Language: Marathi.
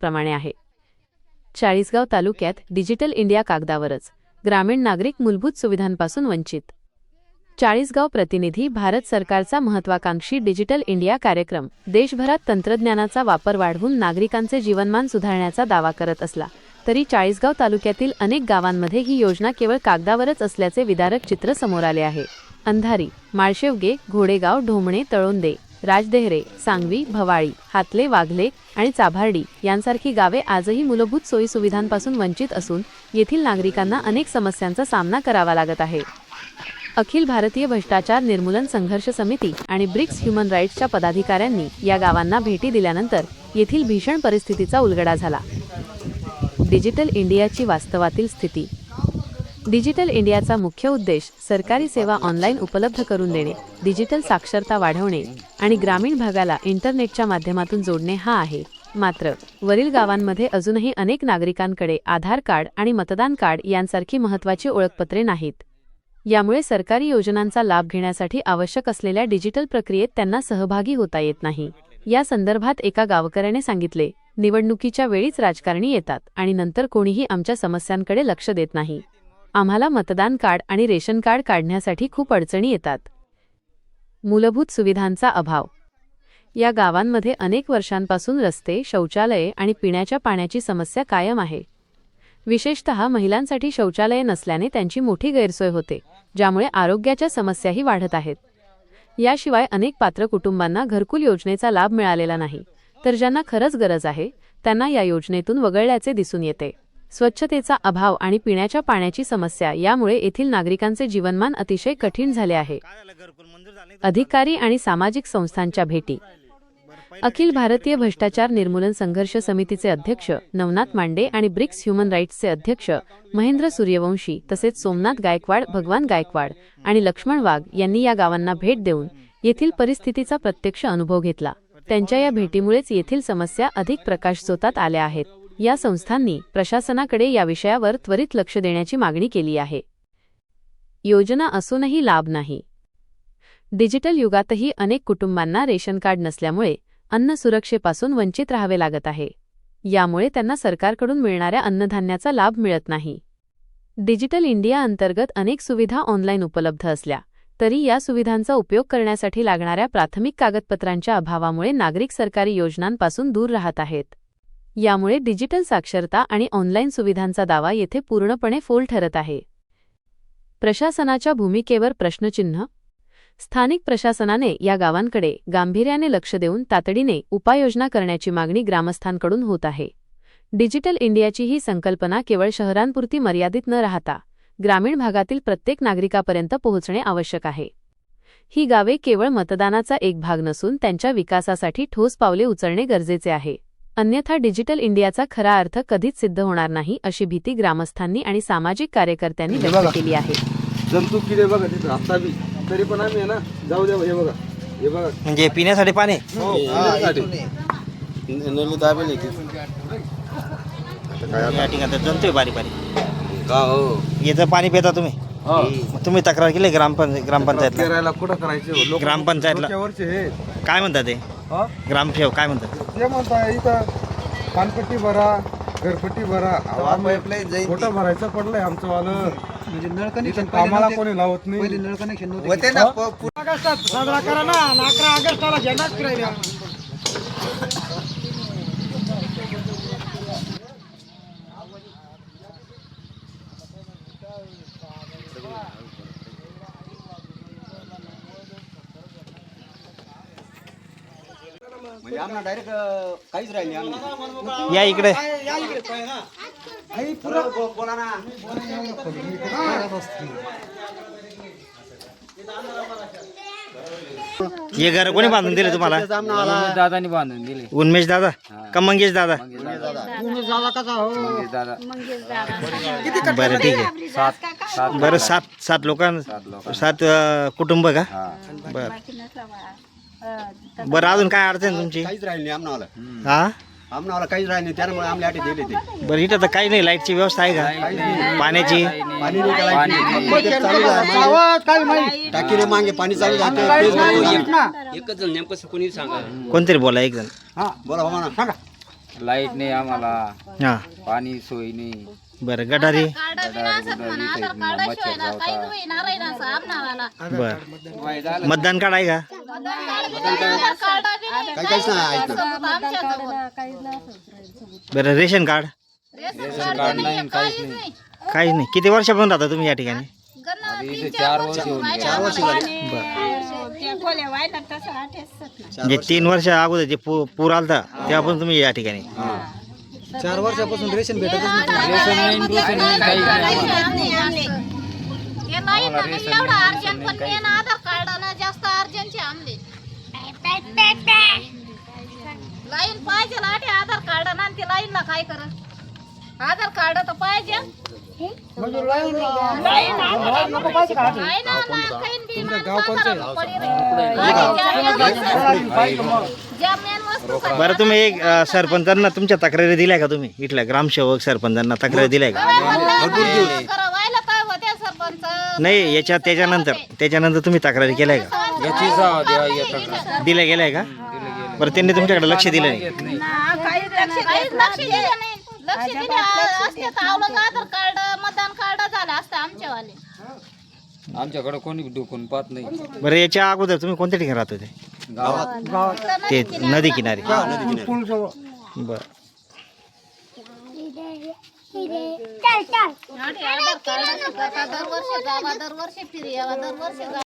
प्रमाणे आहे. चाळीसगाव तालुक्यात डिजिटल इंडिया कागदावरच ग्रामीण नागरिक मूलभूत सुविधांपासून वंचित. चाळीसगाव प्रतिनिधी भारत सरकारचा महत्वाकांक्षी डिजिटल इंडिया कार्यक्रम देशभरात तंत्रज्ञानाचा वापर वाढवून नागरिकांचे जीवनमान सुधारण्याचा दावा करत असला तरी चाळीसगाव तालुक्यातील अनेक गावांमध्ये ही योजना केवळ कागदावरच असल्याचे विदारक चित्र समोर आले आहे. अंधारी माळशेवगे घोडेगाव ढोमणे तळोंदे राजदेहरे सांगवी भवाळी हातले वाघले आणि चाभार्डी यांसारखी गावे आजही मूलभूत सोयीसुविधांपासून वंचित असून येथील नागरिकांना अनेक समस्यांचा सामना करावा लागत आहे. अखिल भारतीय भ्रष्टाचार निर्मूलन संघर्ष समिती आणि ब्रिक्स ह्युमन राईट्सच्या पदाधिकाऱ्यांनी या गावांना भेटी दिल्यानंतर येथील भीषण परिस्थितीचा उलगडा झाला. डिजिटल इंडियाची वास्तवातील स्थिती डिजिटल इंडियाचा मुख्य उद्देश सरकारी सेवा ऑनलाईन उपलब्ध करून देणे डिजिटल साक्षरता वाढवणे आणि ग्रामीण भागाला इंटरनेटच्या माध्यमातून जोडणे हा आहे. मात्र वरील गावांमध्ये अजूनही अनेक नागरिकांकडे आधार कार्ड आणि मतदान कार्ड यांसारखी महत्त्वाची ओळखपत्रे नाहीत. यामुळे सरकारी योजनांचा लाभ घेण्यासाठी आवश्यक असलेल्या डिजिटल प्रक्रियेत त्यांना सहभागी होता येत नाही. या संदर्भात एका गावकऱ्याने सांगितले निवडणुकीच्या वेळीच राजकारणी येतात आणि नंतर कोणीही आमच्या समस्यांकडे लक्ष देत नाही. आम्हाला मतदान कार्ड आणि रेशन कार्ड काढण्यासाठी खूप अडचणी येतात. मूलभूत सुविधांचा अभाव. या गावांमध्ये अनेक वर्षांपासून रस्ते शौचालये आणि पिण्याच्या पाण्याची समस्या कायम आहे. विशेषत महिलांसाठी शौचालये नसल्याने त्यांची मोठी गैरसोय होते ज्यामुळे आरोग्याच्या समस्याही वाढत आहेत. याशिवाय अनेक पात्र कुटुंबांना घरकुल योजनेचा लाभ मिळालेला नाही तर ज्यांना खरंच गरज आहे त्यांना या योजनेतून वगळल्याचे दिसून येते. स्वच्छतेचा अभाव आणि पिण्याच्या पाण्याची समस्या यामुळे येथील नागरिकांचे जीवनमान अतिशय कठीण झाले आहे. अधिकारी आणि सामाजिक संस्थांच्या भेटी. अखिल भारतीय भ्रष्टाचार निर्मूलन संघर्ष समितीचे अध्यक्ष नवनाथ मांडे आणि ब्रिक्स ह्युमन राईट्सचे अध्यक्ष महेंद्र सूर्यवंशी तसेच सोमनाथ गायकवाड भगवान गायकवाड आणि लक्ष्मण वाघ यांनी या गावांना भेट देऊन येथील परिस्थितीचा प्रत्यक्ष अनुभव घेतला. त्यांच्या या भेटीमुळेच येथील समस्या अधिक प्रकाशझोतात आल्या आहेत. या संस्थांनी प्रशासनाकडे या विषयावर त्वरित लक्ष देण्याची मागणी केली आहे. योजना असूनही लाभ नाही. डिजिटल युगातही अनेक कुटुंबांना रेशन कार्ड नसल्यामुळे अन्न सुरक्षेपासून वंचित राहावे लागत आहे. यामुळे त्यांना सरकारकडून मिळणाऱ्या अन्नधान्याचा लाभ मिळत नाही. डिजिटल इंडिया अंतर्गत अनेक सुविधा ऑनलाईन उपलब्ध असल्या तरी या सुविधांचा उपयोग करण्यासाठी लागणाऱ्या प्राथमिक कागदपत्रांच्या अभावामुळे नागरिक सरकारी योजनांपासून दूर राहत आहेत. यामुळे डिजिटल साक्षरता आणि ऑनलाईन सुविधांचा दावा येथे पूर्णपणे फोल ठरत आहे. प्रशासनाच्या भूमिकेवर प्रश्नचिन्ह. स्थानिक प्रशासनाने या गावांकडे गांभीर्याने लक्ष देऊन तातडीने उपाययोजना करण्याची मागणी ग्रामस्थांकडून होत आहे. डिजिटल इंडियाची ही संकल्पना केवळ शहरांपुरती मर्यादित न राहता ग्रामीण भागातील प्रत्येक नागरिकापर्यंत पोहोचणे आवश्यक आहे. ही गावे केवळ मतदानाचा एक भाग नसून त्यांच्या विकासासाठी ठोस पावले उचलणे गरजेचे आहे. अन्यथा डिजिटल इंडियाचा खरा अर्थ कधीच सिद्ध होणार नाही अशी भीती ग्रामस्थांनी आणि सामाजिक कार्यकर्त्यांनी व्यक्त केली आहे. जंतू किडे बघा तिथं आता बी. तरी पण आम्ही आहे ना जाऊ द्या हे बघा. हे बघा. म्हणजे पिण्यासाठी पाणी? हो, पिण्यासाठी. नळी दाबेल आहे या ठिकाणी जंतू बारीक बारीक का हो? याचं पाणी पिता तुम्ही? हा. मग तुम्ही तक्रार केली ग्रामपंचायत ग्रामपंचायतला? पेरायला कुठं करायचे? लोक ग्रामपंचायतला. डोक्यावरचे हे काय म्हणतात ते? हा? ग्रामसेवक काय म्हणतात? ते म्हणता इथं. पानपट्टी भरा घरपट्टी भरा. खोटं भरायचं पडलंय आमचं वालं. म्हणजे नळ इथं कनेक्शन कामाला कोणी लावत नाही. पहिले नळ कनेक्शन नव्हते. होते ना प- पु- ऑगस्टात. साजरा करा ना. अकरा ऑगस्टाला झेंडाच फिरायला. म्हणजे आम्हाला डायरेक्ट काहीच राहिली आम्ही. या इकडे. बोला ना हे घर कोणी बांधून दिले तुम्हाला? दादानी बांधून दिले. उन्मेष दादा? का मंगेश दादा? बरं ठीक आहे. सात सात बरं सात सात लोकां सात अं, कुटुंब का? बरं. बरं अजून काय अडचण तुमची? काहीच राहिली नाही आम्हाला हा? आम्हाला काहीच राहिली नाही त्यामुळे आम्हाला आठी दिले ते. बरं इथं तर काही नाही लाईटची व्यवस्था आहे का? पाण्याची? पाणी नाही चालू आहे मागे. टाकीने मागे पाणी चालू जाते तेच म्हणतो एक. एकच जण नेमकं कोणी सांगा? कोणतरी बोला एक जण. हा बोला हो म्हणा लाइट नाही आम्हाला. हां. पाणी सोय नाही. बरं गटारी? चावतात बर. मतदान कार्ड आहे का काहीच नाही ना बरं रेशन कार्ड? रेशन कार्ड नाही काहीच नाही. काहीच नाही. किती वर्षापासून राहता तुम्ही या ठिकाणी? चार वर्ष होऊन गेले. चार वर्ष झाली. म्हणजे तीन वर्ष अगोदर जे पू पूर आलता तेव्हापासून तुम्ही या ठिकाणी. चार वर्षापासून रेशन नाही. रेशन नाही रेशन नाही काहीच नाही. आधार कार्ड जास्त अर्जंटचे आमले लाईन पाहिजे लाटे आधार कार्ड ना ते लाईनला काय कर आधार कार्ड तर पाहिजे. म्हणजे लाईन लाईन नको पाहिजे का? आहे ना ना काही बी गाव कोणतं पडी रे. ज्या मेन वस्तू बरं तुम्ही एक अं, सरपंचांना तुमच्या तक्रारी दिल्या का तुम्ही? इथल्या ग्रामसेवक सरपंचांना तक्रारी दिल्या का? करा व्हायला काय होत्या सरपंच? नाही याच्या त्याच्यानंतर त्याच्यानंतर तुम्ही तक्रारी केल्या का? याची जाव द्या येतात दिल्या गेल्या का? बरं त्यांनी तुमच्याकडे लक्ष दिलं नाही. काहीच लक्ष दिलं नाही. लक्ष दिले असते तर आवलं आधार कार्ड मतदान कार्ड झालं असतं आमच्यावाले. आमच्याकडे कोणी डुकून पाहत नाही. बरं याच्या अगोदर तुम्ही कोणत्या ठिकाणी राहत होते? गावात. ते नदी किनारी. बरं. आधार कार्ड. दरवर्षी जावा दरवर्षी फिरी यावा दरवर्षी जावा